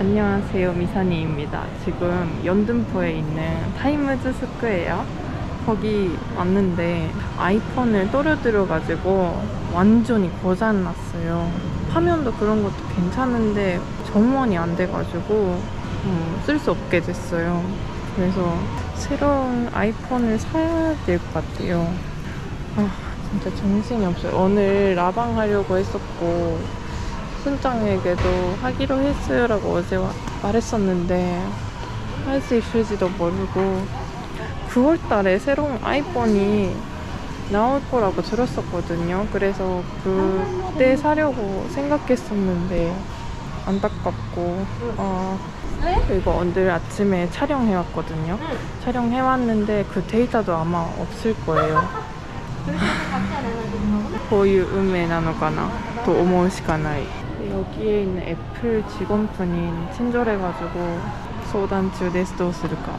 안녕하세요 미사니입니다. 지금 연등포에 있는 타이무즈 스퀘어 거기 왔는데 아이폰을 떨어뜨려 가지고 완전히 고장났어요. 화면도 그런 것도 괜찮은데 정원이 안 돼가지고 음, 쓸수 없게 됐어요. 그래서 새로운 아이폰을 사야 될 것 같아요. 아 진짜 정신이 없어요. 오늘 라방 하려고 했었고 순장에게도 하기로 했어요라고 어제 와- 말했었는데 할 수 있을지도 모르고 9월 달에 새로운 아이폰이 나올 거라고 들었었거든요. 그래서 그때 사려고 생각했었는데 안타깝고 어, 그리고 오늘 아침에 촬영해 왔거든요. 촬영해 왔는데 그 데이터도 아마 없을 거예요. こういう運命なのかなと思うしかない 여기에 있는 애플 직원분이 친절해가지고 소단 주데스도 쓸까?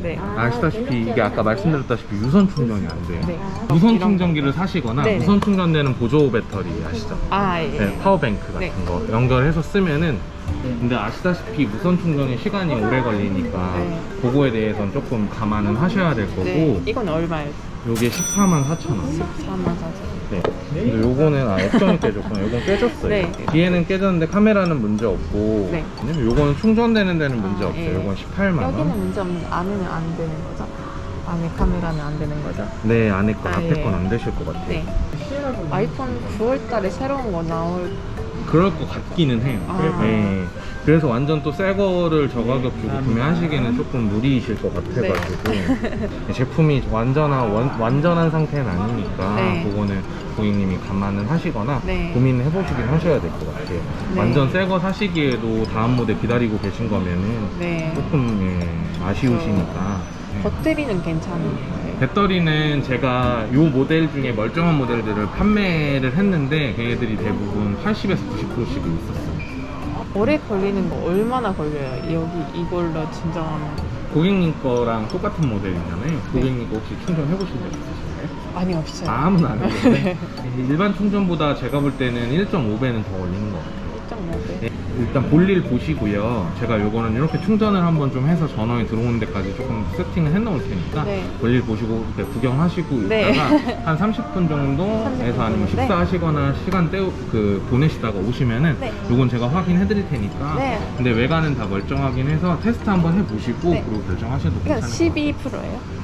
네. 아, 아시다시피 이게 아까 말씀드렸다시피 유선 충전이 안 돼요. 네. 무선 충전기를 사시거나 네네. 무선 충전되는 보조 배터리 아시죠? 아, 예. 네, 파워뱅크 같은 네. 거 연결해서 쓰면은 근데 아시다시피 무선 충전이 시간이 오래 걸리니까 네. 그거에 대해서는 조금 감안은 하셔야 될 거고 네. 이건 얼마예요? 요게 14만 4천 원. 14만 4천 네. 근데 요거는 아 액정이 깨졌구나. 요건 깨졌어요. 네. 뒤에는 깨졌는데 카메라는 문제 없고 네. 왜냐면 요거는 충전되는 데는 문제 아, 없어요. 예. 요건 18만 여기는 원. 문제 없는데 안에는 안 되는 거죠? 안에 카메라는 안 되는 거죠? 네, 안에 거 아, 앞에 예. 건 안 되실 것 같아요. 네. 아이폰 9월 달에 새로운 거 나올 그럴 것 같기는 해요. 아. 네. 그래서 완전 또 새 거를 저가격 주고 구매하시기는 조금 무리이실 것 같아가지고 네. 제품이 완전한 원, 완전한 상태는 아니니까 네. 그거는 고객님이 감안을 하시거나 네. 고민을 해보시긴 하셔야 될 것 같아요. 네. 완전 새 거 사시기에도 다음 모델 기다리고 계신 거면은 네. 조금 예, 아쉬우시니까. 네. 배터리는 괜찮은 거예요? 배터리는 제가 이 모델 중에 멀쩡한 모델들을 판매를 했는데 걔네들이 대부분 80에서 90%씩 있었어요. 오래 걸리는 거 얼마나 걸려요? 여기 이걸로 진정하면 고객님 거랑 똑같은 모델이잖아요. 네. 고객님 거 혹시 충전해보신 적 있으신가요? 아니 없어요. 아무나 안 해보는데 일반 충전보다 제가 볼 때는 1.5배는 더 걸리는 것 같아요. 1.5배. 네, 일단 볼일 보시고요. 제가 요거는 이렇게 충전을 한번 좀 해서 전원이 들어오는 데까지 조금 세팅을 해 놓을 테니까 네. 볼일 보시고 그때 구경하시고 네. 있다가 한 30분 정도에서 30분 아니면 정도? 네. 식사하시거나 시간 때우 그 보내시다가 오시면은 네. 요건 제가 확인해 드릴 테니까 네. 근데 외관은 다 멀쩡하긴 해서 테스트 한번 해 보시고 네. 그리고 결정하셔도 괜찮을 것 같아요. 12%예요?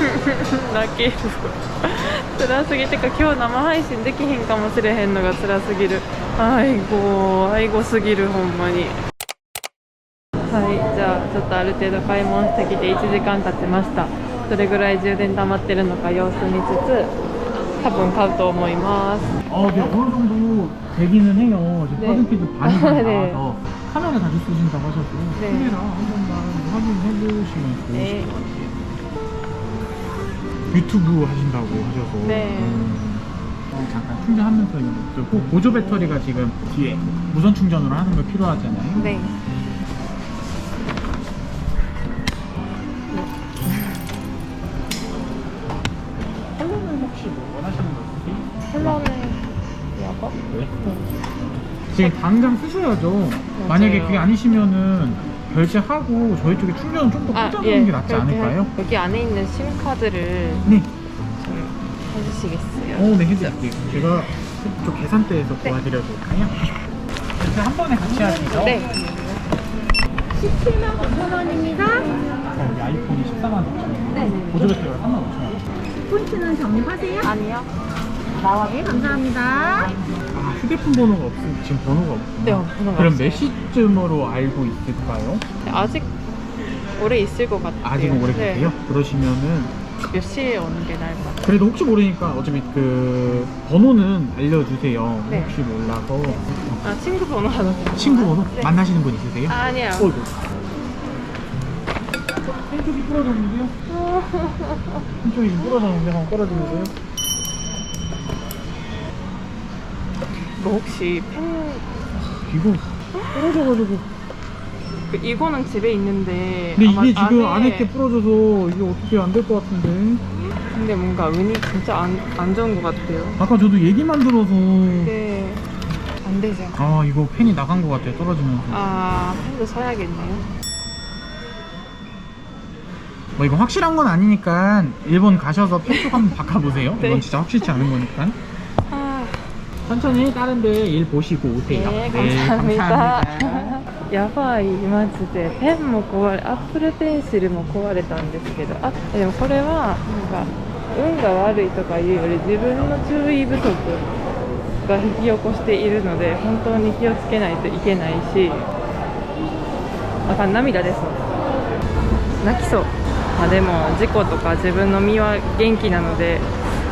泣ける辛すぎてか今日生配信できひんかもしれへんのが辛すぎる愛護愛護すぎるほんまにはいじゃあちょっとある程度買い物してきて1時間経ちましたどれぐらい充電溜まってるのか様子見つつ多分買うと思います 어, 네, 어느 정도 되기는 해요. 지금 네. 퍼센티도 반이 아, 다 네. 나와서 카메라 자주 쓰신다고 하셔서 네. 카메라 한 번만 확인해 보시면 좋으실 네. 것 같아요. 유튜브 하신다고 하셔서 네. 음, 어, 잠깐 충전하면서 이거 또꼭 보조 배터리가 지금 뒤에 무선 충전으로 하는 거 필요하잖아요. 네 컬러는 혹시 뭐 원하시는 거 있으세요? 컬러는 이거? 네. 지금 당장 쓰셔야죠. 만약에 그게 아니시면은 결제하고 저희 쪽에 충전을 좀더 꽂아놓는 게 낫지 아, 예. 그렇게 않을까요? 할- 여기 안에 있는 심카드를 네. 좀 해주시겠어요? 어, 네, 해드릴게요. 제가 저 계산대에서 네. 도와드려도 될까요? 이렇게 한 번에 같이 하시죠? 네 17만 9천 원입니다. 어, 이 아이폰이 14만 5천 원. 네. 보조 배터리가 3만 5천 원. 포인트는 적립하세요. 아니요 네, 감사합니다. 아, 휴대폰 번호가 없으면 지금 번호가 없구나. 네 번호가 그럼 없어요. 몇 시쯤으로 알고 있을까요? 아직 오래 있을 것 같아요. 아직은 오래 네. 계세요? 그러시면은 몇 시에 오는 게 나을 것 같아요? 그래도 혹시 모르니까 어차피 그 번호는 알려주세요. 네. 혹시 몰라서 아 친구 번호 하나 친구 번호? 네. 만나시는 분 있으세요? 아니요 어이구. 한쪽이 부러졌는데요? 한쪽이 지금 부러졌는데 한번 끌어주면서요. 뭐 혹시 펜 이거 부러져가지고. 그 이거는 집에 있는데 근데 아마 이게 지금 안에- 안에 게 부러져서 이게 어떻게 안 될 것 같은데. 근데 뭔가 운이 진짜 안, 안 좋은 것 같아요 아까 저도 얘기만 들어서. 네. 안 되죠 아 이거 펜이 나간 것 같아요 떨어지면서. 아 펜도 사야겠네요 뭐 이거 확실한 건 아니니까 일본 가셔서 펜쪽 한번 바꿔보세요. 네. 이건 진짜 확실치 않은 거니까. 아, 천천히 다른 데 일 보시고 오세요. 네, 감사합니다. 감사합니다.やばいマジでペンも壊れアップルペンシルも壊れたんですけどあでもこれはなんか運が悪いとかいうより自分の注意不足が引き起こしているので本当に気をつけないといけないしあかん涙です泣きそうまあでも事故とか自分の身は元気なので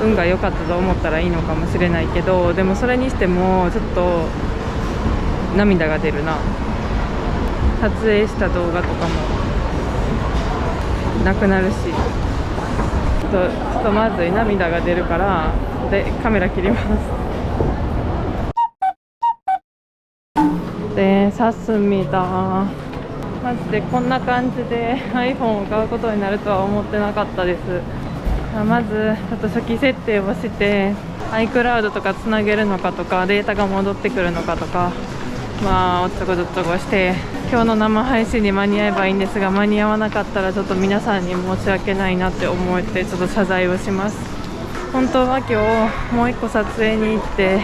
運が良かったと思ったらいいのかもしれないけどでもそれにしてもちょっと涙が出るな。撮影した動画とかもなくなるし。ちょっとちょっとまずい涙が出るからでカメラ切ります。でさすみだマジでこんな感じで iPhone を買うことになるとは思ってなかったです。まずちょっと初期設定をして iCloud とかつなげるのかとかデータが戻ってくるのかとかまあおっちょこちょっちょこして今日の生配信に間に合えばいいんですが間に合わなかったらちょっと皆さんに申し訳ないなって思ってちょっと謝罪をします。本当は今日もう一個撮影に行って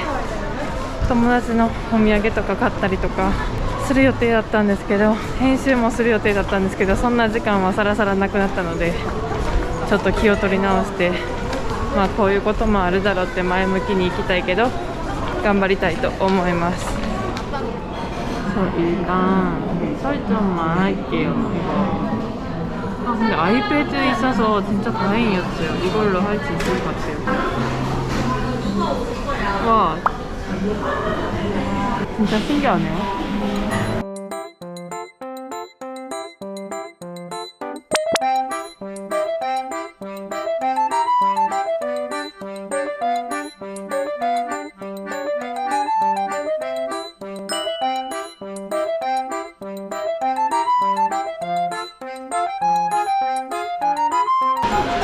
友達のお土産とか買ったりとかする予定だったんですけど編集もする予定だったんですけどそんな時間はさらさらなくなったのでちょっと気を取り直してまあこういうこともあるだろうって前向きに行きたいけど頑張りたいと思います 저 일단 설정 말할게요 이거 아 근데 아이패드 있어서 진짜 다행이었어요 이걸로 할 수 있을 것 같아요 와 진짜 신기하네요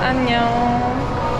안녕.